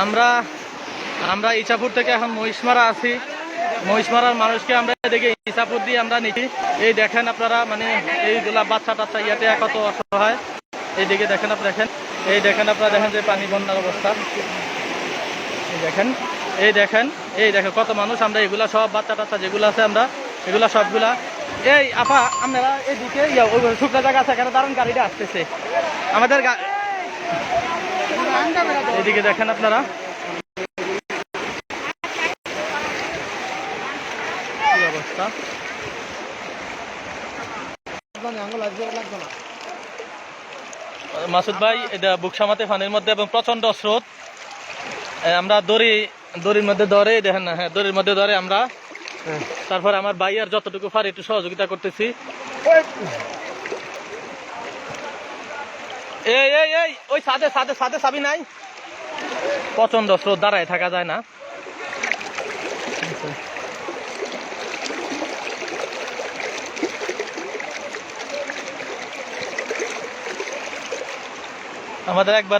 আমরা আমরা ইচাপুর থেকে এখন মহিষমারা আছি। মহিষমারার মানুষকে আমরা এদিকে ইচাপুর দিয়ে আমরা নিচ্ছি। এই দেখেন আপনারা মানে এইগুলা বাচ্চা টাচ্চা ইয়াতে কত অসহায়। এইদিকে দেখেন আপনারা দেখেন এই দেখেন আপনারা দেখেন যে পানি বন্যার অবস্থা। এই দেখেন এই দেখেন এই দেখেন কত মানুষ আমরা এগুলা সব বাচ্চা টাচ্চা যেগুলো আছে আমরা এগুলা সবগুলা। এই আপা এদিকে ইয়া, ওই শুকনো জায়গা আছে এখানে দারুণ গাড়িটা আসতেছে। আমাদের এদিকে দেখেন আপনারা। মাসুদ ভাই, এটা বুকসামাতে পানির মধ্যে এবং প্রচণ্ড স্রোত। আমরা দড়ি, দড়ির মধ্যে ধরে দেখেন না হ্যাঁ দড়ির মধ্যে ধরে আমরা। তারপর আমার ভাই আর যতটুকু ফার, একটু সহযোগিতা করতেছি। এই এই এই, ওই সাথে সাথে সাথে সাবি নাই। প্রচণ্ড স্রোত দাঁড়ায় থাকা যায় না। আমাদের একবার